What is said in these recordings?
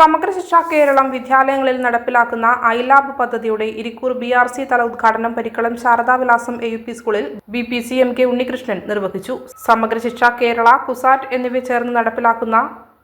സമഗ്ര ശിക്ഷ കേരളം വിദ്യാലയങ്ങളിൽ നടപ്പിലാക്കുന്ന ഐ ലാബ് പദ്ധതിയുടെ ഇരിക്കൂർ ബി ആർ സി തല ഉദ്ഘാടനം Parikkalam Sharadavilasam A U P സ്കൂളിൽ B P C M K Unnikrishnan നിർവഹിച്ചു. സമഗ്ര ശിക്ഷ കേരള കുസാറ്റ് എന്നിവ ചേർന്ന് നടപ്പിലാക്കുന്ന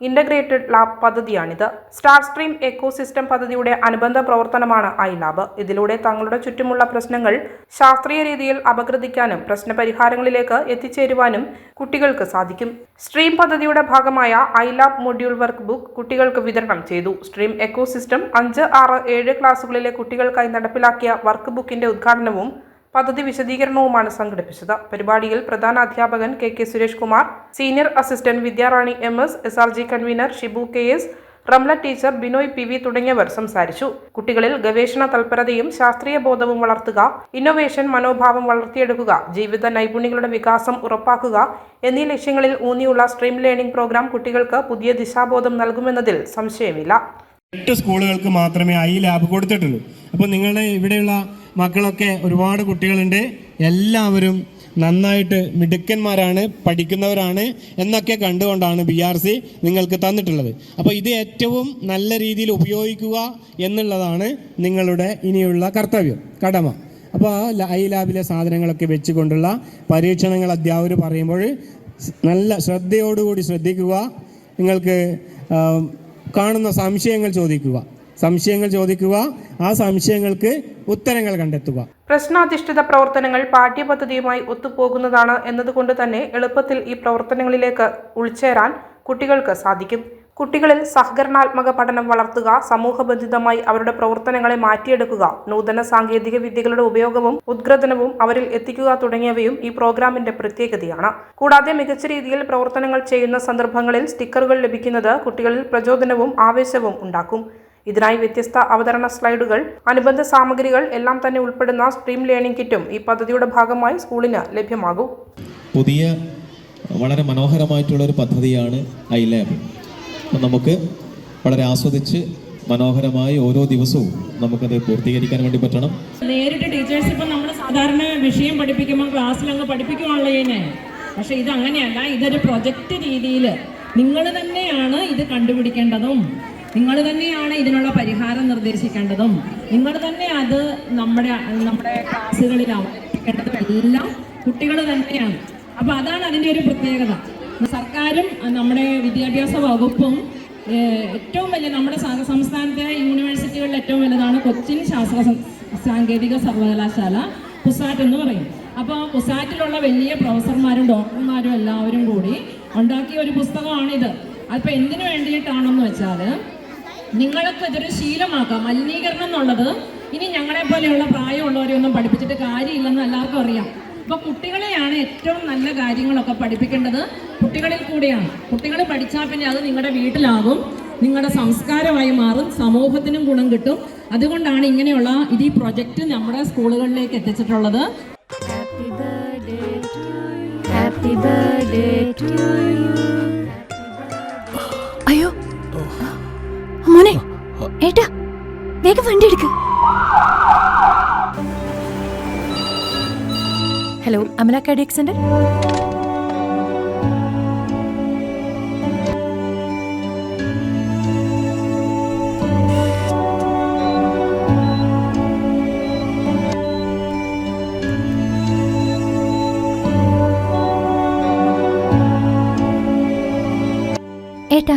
ഇന്റഗ്രേറ്റഡ് ലാബ് പദ്ധതിയാണിത്. സ്റ്റാർ സ്ട്രീം എക്കോസിസ്റ്റം പദ്ധതിയുടെ അനുബന്ധ പ്രവർത്തനമാണ് ഐ ലാബ് ഇതിലൂടെ തങ്ങളുടെ ചുറ്റുമുള്ള പ്രശ്നങ്ങൾ ശാസ്ത്രീയ രീതിയിൽ അപഗ്രഥിക്കാനും പ്രശ്നപരിഹാരങ്ങളിലേക്ക് എത്തിച്ചേരുവാനും കുട്ടികൾക്ക് സാധിക്കും. സ്ട്രീം പദ്ധതിയുടെ ഭാഗമായ I lab module workbook കുട്ടികൾക്ക് വിതരണം ചെയ്തു. സ്ട്രീം എക്കോസിസ്റ്റം അഞ്ച് ആറ് ഏഴ് ക്ലാസുകളിലെ കുട്ടികൾക്കായി നടപ്പിലാക്കിയ വർക്ക് ബുക്കിന്റെ ഉദ്ഘാടനവും പദ്ധതി വിശദീകരണവുമാണ് സംഘടിപ്പിച്ചത്. പരിപാടിയിൽ പ്രധാന അധ്യാപകൻ K K Suresh Kumar senior assistant Vidyarani M S S R G convener Shibu K S Ramla teacher Binoy P V തുടങ്ങിയവർ സംസാരിച്ചു. കുട്ടികളിൽ ഗവേഷണ തൽപരതയും ശാസ്ത്രീയ ബോധവും വളർത്തുക ഇന്നൊവേഷൻ മനോഭാവം വളർത്തിയെടുക്കുക ജീവിത നൈപുണ്യങ്ങളുടെ വികാസം ഉറപ്പാക്കുക എന്നീ ലക്ഷ്യങ്ങളിൽ ഊന്നിയുള്ള സ്ട്രീം ലേണിംഗ് പ്രോഗ്രാം കുട്ടികൾക്ക് പുതിയ ദിശാബോധം നൽകുമെന്നതിൽ സംശയമില്ല. എട്ട് സ്കൂളുകൾക്ക് മാത്രമേ ഐ ലാബ് കൊടുത്തിട്ടുള്ളൂ. അപ്പോൾ നിങ്ങളുടെ ഇവിടെയുള്ള മക്കളൊക്കെ ഒരുപാട് കുട്ടികളുണ്ട്. എല്ലാവരും നന്നായിട്ട് മിടുക്കന്മാരാണ് പഠിക്കുന്നവരാണ് എന്നൊക്കെ കണ്ടുകൊണ്ടാണ് ബി ആർ സി നിങ്ങൾക്ക് തന്നിട്ടുള്ളത്. അപ്പോൾ ഇത് ഏറ്റവും നല്ല രീതിയിൽ ഉപയോഗിക്കുക എന്നുള്ളതാണ് നിങ്ങളുടെ ഇനിയുള്ള കർത്തവ്യം. കടമ. അപ്പോൾ ഐ ലാബിലെ സാധനങ്ങളൊക്കെ വെച്ചുകൊണ്ടുള്ള പരീക്ഷണങ്ങൾ അധ്യാപകർ പറയുമ്പോൾ നല്ല ശ്രദ്ധയോടുകൂടി ശ്രദ്ധിക്കുക. നിങ്ങൾക്ക് കാണുന്ന സംശയങ്ങൾ ചോദിക്കുക. സംശയങ്ങൾ ചോദിക്കുക ആ സംശയങ്ങൾക്ക് ഉത്തരങ്ങൾ കണ്ടെത്തുക. പ്രശ്നാധിഷ്ഠിത പ്രവർത്തനങ്ങൾ പാഠ്യപദ്ധതിയുമായി ഒത്തുപോകുന്നതാണ് എന്നതുകൊണ്ട് തന്നെ എളുപ്പത്തിൽ ഈ പ്രവർത്തനങ്ങളിലേക്ക് ഉൾച്ചേരാൻ കുട്ടികൾക്ക് സാധിക്കും. കുട്ടികളിൽ സഹകരണാത്മക പഠനം വളർത്തുക സമൂഹബന്ധിതമായി അവരുടെ പ്രവർത്തനങ്ങളെ മാറ്റിയെടുക്കുക നൂതന സാങ്കേതിക വിദ്യകളുടെ ഉപയോഗവും ഉദ്ഗ്രഥനവും അവരിൽ എത്തിക്കുക തുടങ്ങിയവയും ഈ പ്രോഗ്രാമിന്റെ പ്രത്യേകതയാണ്. കൂടാതെ മികച്ച രീതിയിൽ പ്രവർത്തനങ്ങൾ ചെയ്യുന്ന സന്ദർഭങ്ങളിൽ സ്റ്റിക്കറുകൾ ലഭിക്കുന്നത് കുട്ടികളിൽ പ്രചോദനവും ആവേശവും ഉണ്ടാക്കും. ഇതിനായി വ്യത്യസ്ത അവതരണ സ്ലൈഡുകൾ അനുബന്ധ സാമഗ്രികൾ എല്ലാം തന്നെ ഉൾപ്പെടുന്ന സ്ട്രീം ലേണിംഗ് കിറ്റും ഈ പദ്ധതിയുടെ ഭാഗമായി സ്കൂളിന് ലഭ്യമാകും. പുതിയ വളരെ മനോഹരമായിട്ടുള്ള ഒരു പദ്ധതിയാണ് ഐ ലാബ്. നമുക്ക് വളരെ ആസ്വദിച്ച് മനോഹരമായി ഓരോ ദിവസവും നമുക്കത് പൂർത്തീകരിക്കാൻ വേണ്ടി പറ്റണം. നേരിട്ട് ടീച്ചേഴ്സ് ഇപ്പം നമ്മൾ സാധാരണ വിഷയം പഠിപ്പിക്കുമ്പോൾ ക്ലാസ്സിൽ അങ്ങ് പക്ഷേ പക്ഷെ ഇത് അങ്ങനെയല്ല ഇതൊരു പ്രൊജക്റ്റ് രീതിയിൽ നിങ്ങൾ തന്നെയാണ് ഇത് കണ്ടുപിടിക്കേണ്ടതും. നിങ്ങൾ തന്നെയാണ് ഇതിനുള്ള പരിഹാരം നിർദ്ദേശിക്കേണ്ടതും. നിങ്ങൾ തന്നെ അത് നമ്മുടെ നമ്മുടെ ക്ലാസ്സുകളിൽ അവതരിപ്പിക്കേണ്ടതും എല്ലാം കുട്ടികൾ തന്നെയാണ്. അപ്പോൾ അതാണ് അതിന്റെ ഒരു പ്രത്യേകത. സർക്കാരും നമ്മുടെ വിദ്യാഭ്യാസ വകുപ്പും ഏറ്റവും വലിയ നമ്മുടെ സംസ്ഥാനത്തെ യൂണിവേഴ്സിറ്റികളിൽ ഏറ്റവും വലുതാണ് കൊച്ചിൻ ശാസ്ത്ര സാങ്കേതിക സർവകലാശാല കുസാറ്റ് എന്ന് പറയും. അപ്പോൾ കുസാറ്റിലുള്ള വലിയ പ്രൊഫസർമാരും ഡോക്ടർമാരും എല്ലാവരും കൂടി ഉണ്ടാക്കിയ ഒരു പുസ്തകമാണിത്. അപ്പോൾ എന്തിനു വേണ്ടിയിട്ടാണെന്ന് വെച്ചാൽ നിങ്ങൾക്ക് ഇതൊരു ശീലമാക്കാം. മലിനീകരണം എന്നുള്ളത് ഇനി ഞങ്ങളെ പോലെയുള്ള പ്രായമുള്ളവരെയൊന്നും പഠിപ്പിച്ചിട്ട് കാര്യമില്ലെന്ന് എല്ലാവർക്കും അറിയാം. അപ്പോൾ കുട്ടികളെയാണ് ഏറ്റവും നല്ല കാര്യങ്ങളൊക്കെ പഠിപ്പിക്കേണ്ടത്. കുട്ടികളിൽ കൂടെയാണ്. കുട്ടികൾ പഠിച്ചാൽ പിന്നെ അത് നിങ്ങളുടെ വീട്ടിലാകും. നിങ്ങളുടെ സംസ്കാരമായി മാറും. സമൂഹത്തിനും ഗുണം കിട്ടും. അതുകൊണ്ടാണ് ഇങ്ങനെയുള്ള ഇത് ഈ പ്രൊജക്റ്റ് നമ്മുടെ സ്കൂളുകളിലേക്ക് എത്തിച്ചിട്ടുള്ളത്. അയ്യോ. മോനെ ഏട്ടാ വേഗം വണ്ടി എടുക്ക്. ഹലോ അമല കാർഡിയക് സെന്റർ ഏട്ടാ